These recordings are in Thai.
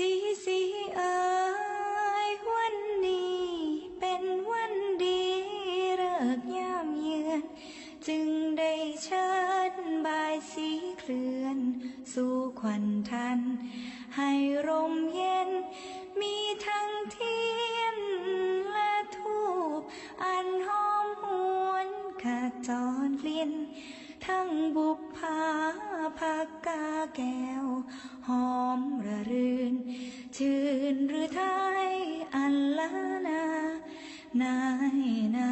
สีสีเอ๋ยวันนี้เป็นวันดีเลิกยามเยือน จึงได้เชิญบายสีเคลื่อน สู่ขวัญทัน ให้ร่มเย็น มีทั้งเทียนและทูบอันหอมหวนขจรเลียน ทั้งบุพภาพักกาแก้ว หอมระรื่น ชื่นหรือไทยอันละนา นายนา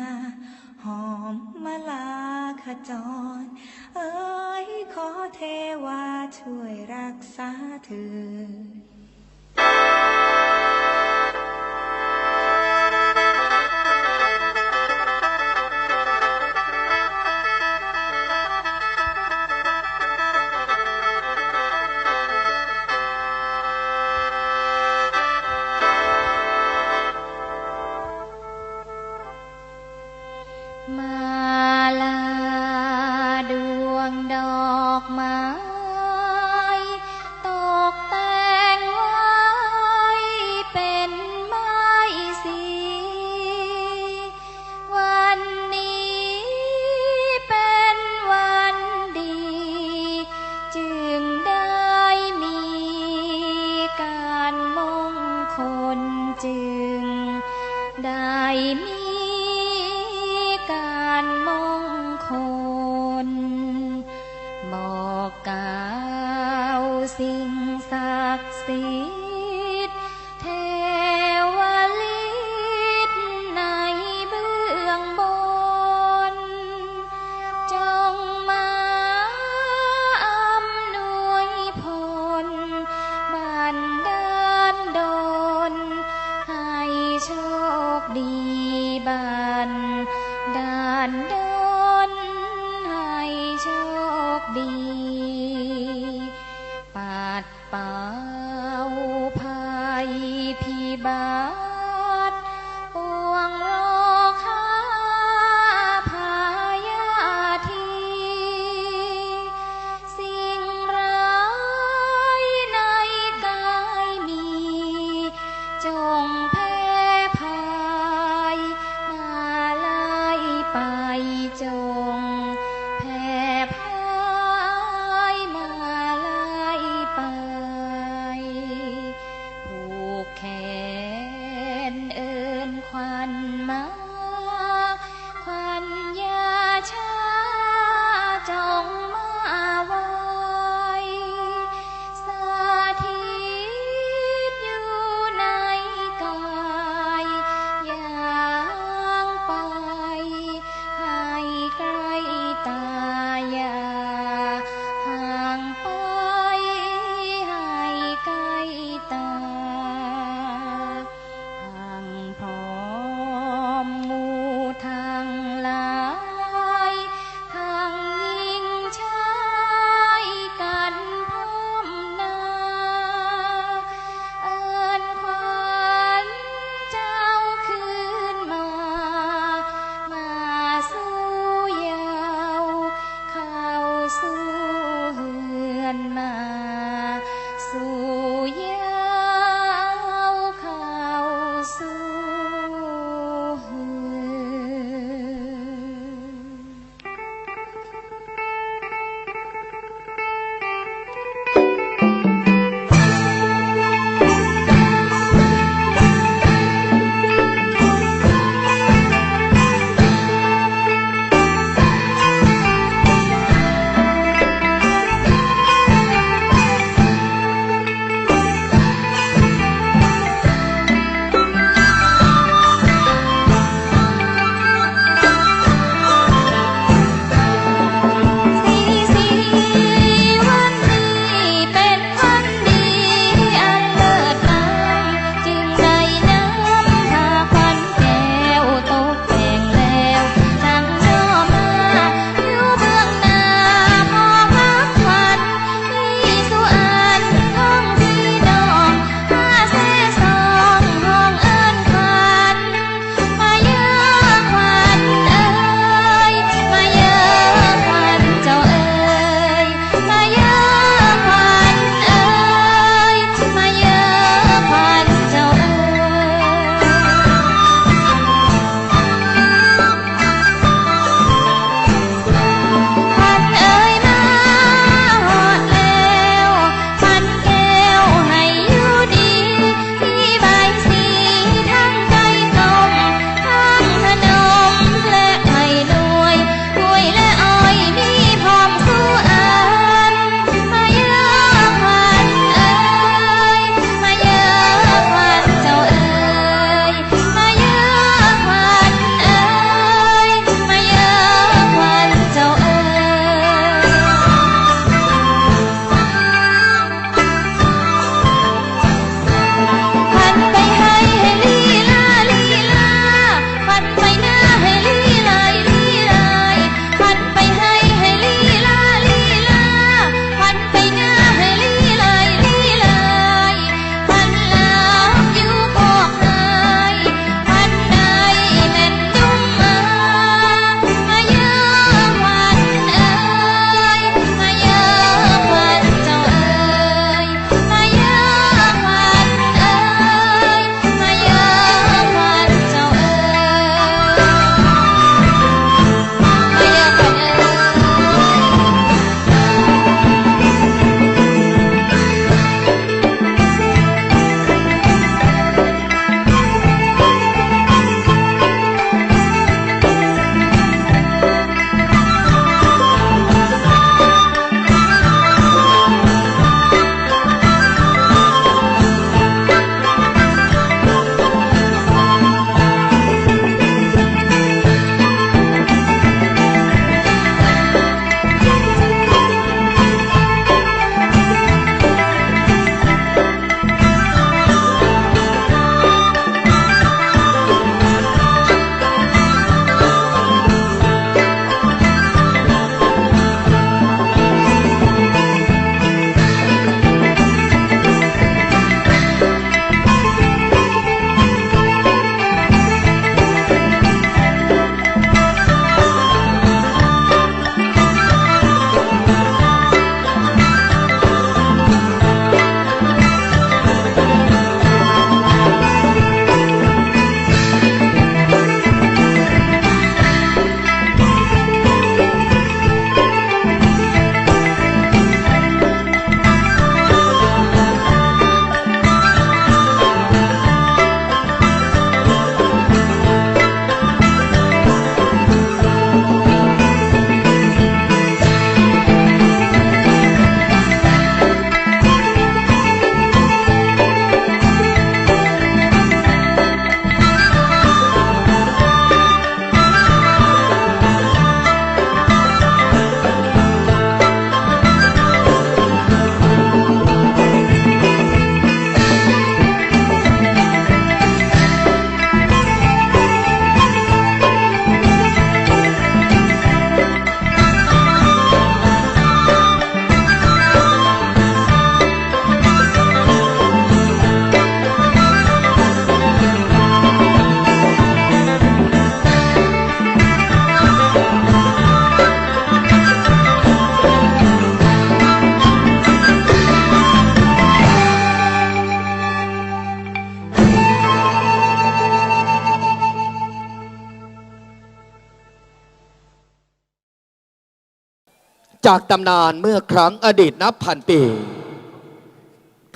จากตำนานเมื่อครั้งอดีตนับพันปี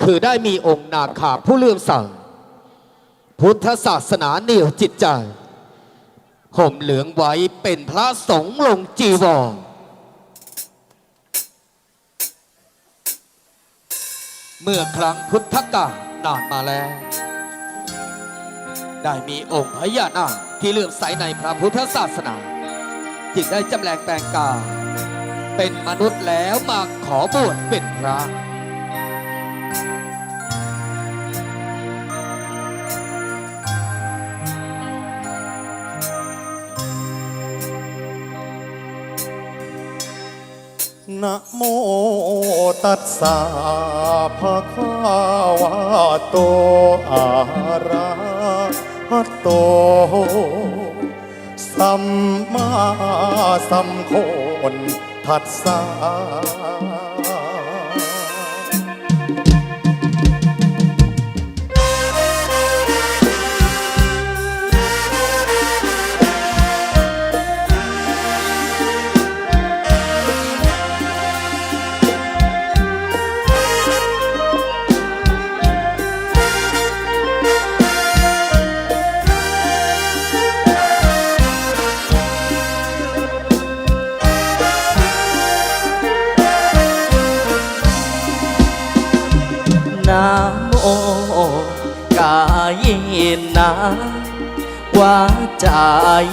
คือได้มีองค์นาคาผู้เลื่อมใสพุทธศาสนาเหนี่ยวจิตใจห่มเหลืองไว้เป็นพระสงฆ์ลงจีวรเมื่อครั้งพุทธกาลนานมาแล้ว ได้มีองค์พญานาคที่เลื่อมใสในพระพุทธศาสนา จึงได้จำแรงแปลงกาย เป็นมนุษย์แล้วมาขอบวชเป็นพระนะโมตัสสะภะคะวะโตอะระหะโต สัมมาสัมโค นทัสสา วาจา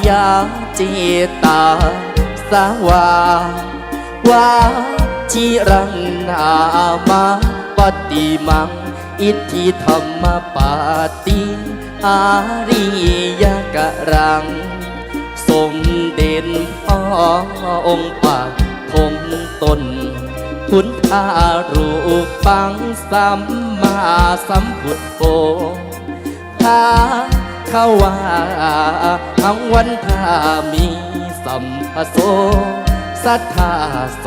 ยาจิตาสวาวาจิรังนามาปฏิมัง อิทธิธรรมปาติอาริยกะรัง ทรงเด่นพ่อองค์ปากคงตนพุทธารูปังสัมมาสัมพุทโธพา เขาว่าทั้งวันทามีสัมภโสสัทธาโส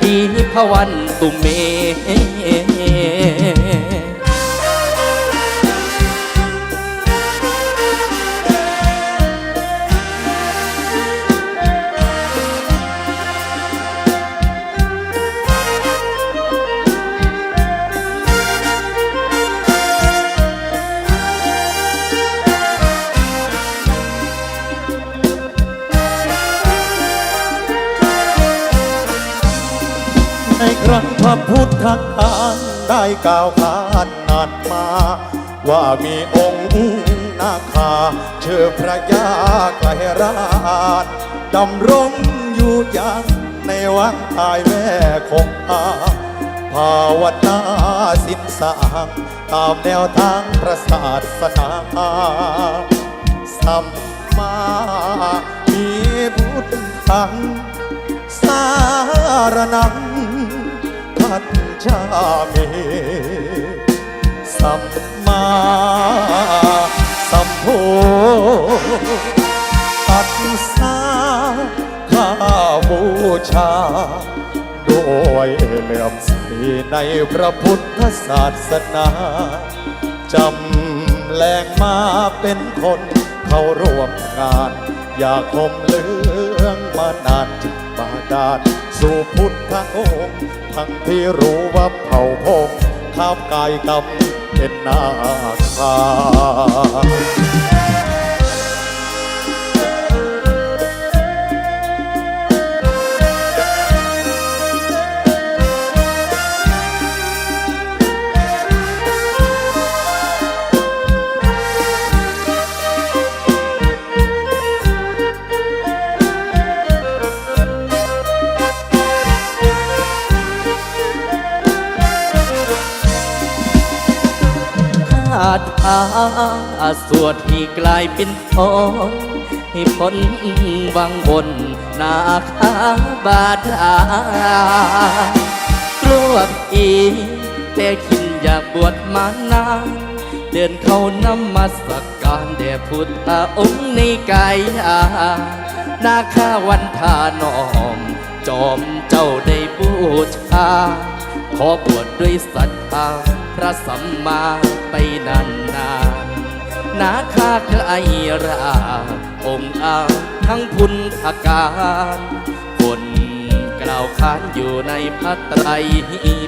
ทีพวันตุเม ระพุทารได้กล่าวขานนานมา ว่ามีองค์นาคาชื่อพระยาไกลราชดำรงอยู่ยังในวังตายแม่คงอาภาวนาสินสางตามแนวทางพระศาสนาสัมมามีพุทธังสารนัง คัจฉามิสัมมาสัมโพตัสสะข้าบูชา โดยเลื่อมใสในพระพุทธศาสนาจำแรงมาเป็นคนเข้าร่วมงาน อยากคมเลืองมานานจึงบาดาล สู่พุทธองค์ทั้งที่รู้ว่าเผ่าพงข้ามกายกรรมเป็นนาคา คาถาสวดให้กลายเป็นทองให้พ้นวังบนนาคาบาดากลัวผีแต่คิดอยากบวชมานานเดินเข้านมัสการแด่พุทธองค์ในกายานาคาวันทานอม จอมเจ้าได้บูชา ขอบวชด้วยศรัทธาพระสัมมา ไปนานนานๆนาคาไกลราองค์อาทั้งพุนธการคนกล่าวขานอยู่ในพระไตร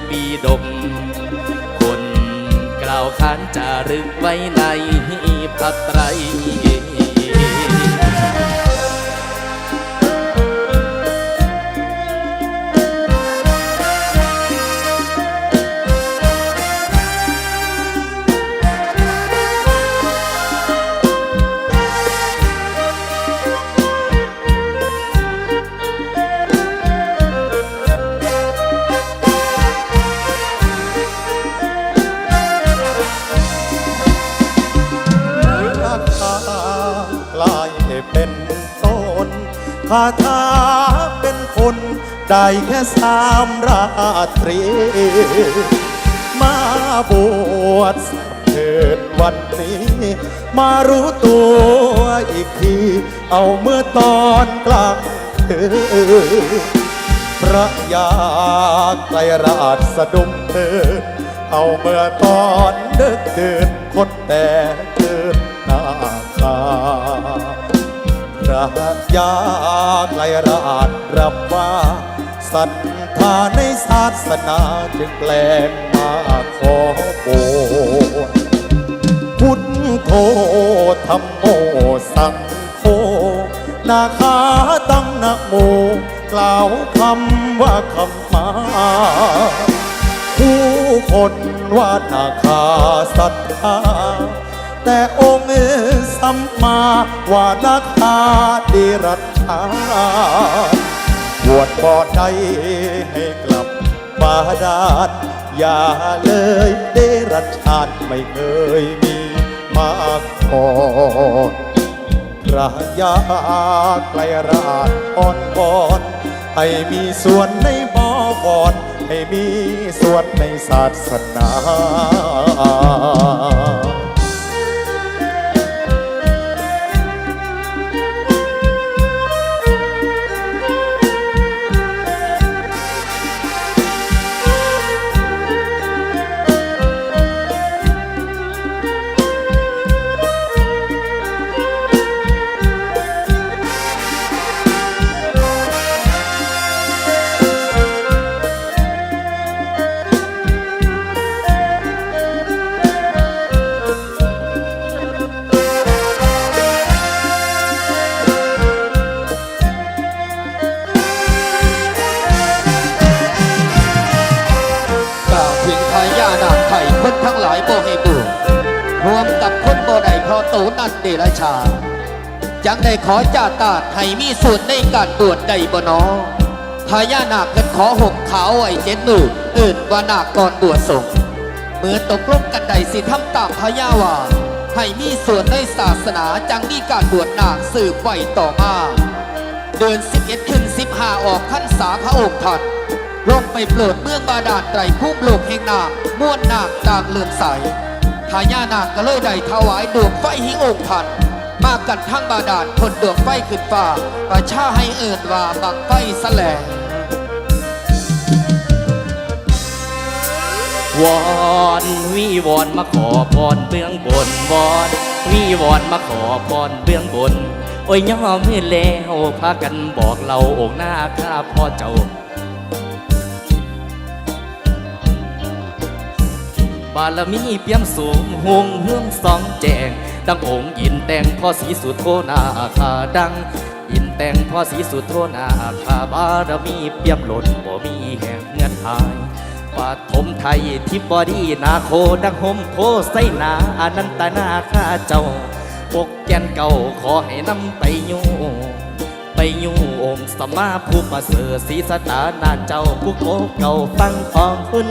ปิฎกคนกล่าวขานจารึกไว้ในพระไตร เป็นต้นคาถาเป็นคนได้แค่สามราตรี มาบวชสักเถิดวันนี้ มารู้ตัวอีกที เอาเมื่อตอนกลางคืนพระยาไกลราชสะดุ้งตื่นเอาเมื่อตอนดึกดื่นคนแต่ตื่นหน้าคา ระยาไกลราชรับว่าศรัทธาในศาสนาจึงแปลงมาขอโบสถ์พุทโธธรรมโมสังโฆนาคาตั้งนะโม กล่าวคำว่าคำมาผู้คนว่านาคาศรัทธา แต่องค์สัมมาวานาคาดิรัชชาบวชบ่อใดให้กลับบาดาลอย่าเลยเดรัจฉานไม่เคยมีมาก่อนพระยาไกลราชอ่อนบอนให้มีส่วนในบ่อบอนให้มีส่วนในศาสนา จังได้ขอจ่าตาดให้มีส่วนในการบวชได้บ่นอพญานาคเกินขอห่มขาวไว้เจ็ดมืออื่นว่านาคก่อนบวชสงเมื่อตกลงกันใดสิทำตามพญาว่าให้มีส่วนในศาสนาจังมีการบวชนาคสืบไว้ต่อมาเดือน11ขึ้น15ออกขั้นสาพระองค์ท่านลงไปโปรดเมืองบาดาลไตรภูมิโลกแห่งนาคม้วนนาคต่างเลื่อมใสทายานาคก็เลยได้ถวายดวงไฟหิองค์ท่าน มากันทั้งบาดาลคนดวงไฟขึ้นฟ้าประชาให้เอิดว่าบังไฟแสลงวอนวิวอนมาขอพรเบื้องบนวอนวิวอนมาขอพรเบื้องบน โอ้ยย่อมให้แล้วพากันบอกเราอกหน้าข้าพ่อเจ้าบารมีเปี่ยมสูงหงเฮืองสองแจง ดังองค์ยินแต่งพ่อสีสุดโทนาคาดังยินแต่งพ่อสีสุดโทนาคาบารมีเปี่ยมล้นบ่มีแห่งเงินหายปฐมไทยทิบอดีนาโคดังหมโพไสนาอนันตนาข้าเจ้าปกแกนเก่าขอให้นำไปอยู่ไปอยู่องค์สมมาผู้ประเสริฐศรีสตานาเจ้าผู้โกเก่าฟังฟองคุณ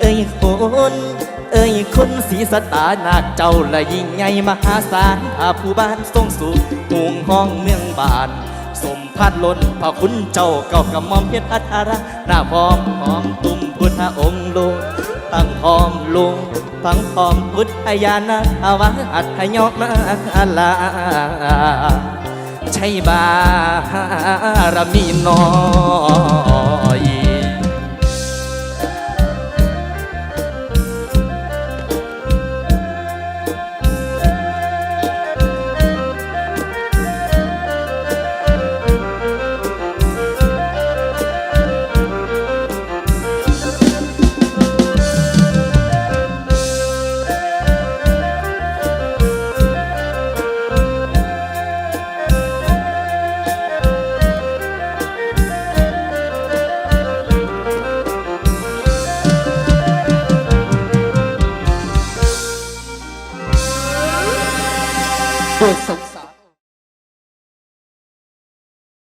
เอ้ยคุณ เอ้ยคุณศรีสตานาคเจ้าละยิ่งใหญ่มหาศาลพาผู้บ้านทรงสุขห่วงห้องเมืองบานสมพัดล้นพระคุณเจ้าเก่ากำมอมเพชรอัทาระหน้าพร้อมหอมตุ้มพุทธองค์ลงตั้งพร้อมลงฟังพร้อมพุทธญาณอาวาอัตยอมาลาใช่บารมีน้อ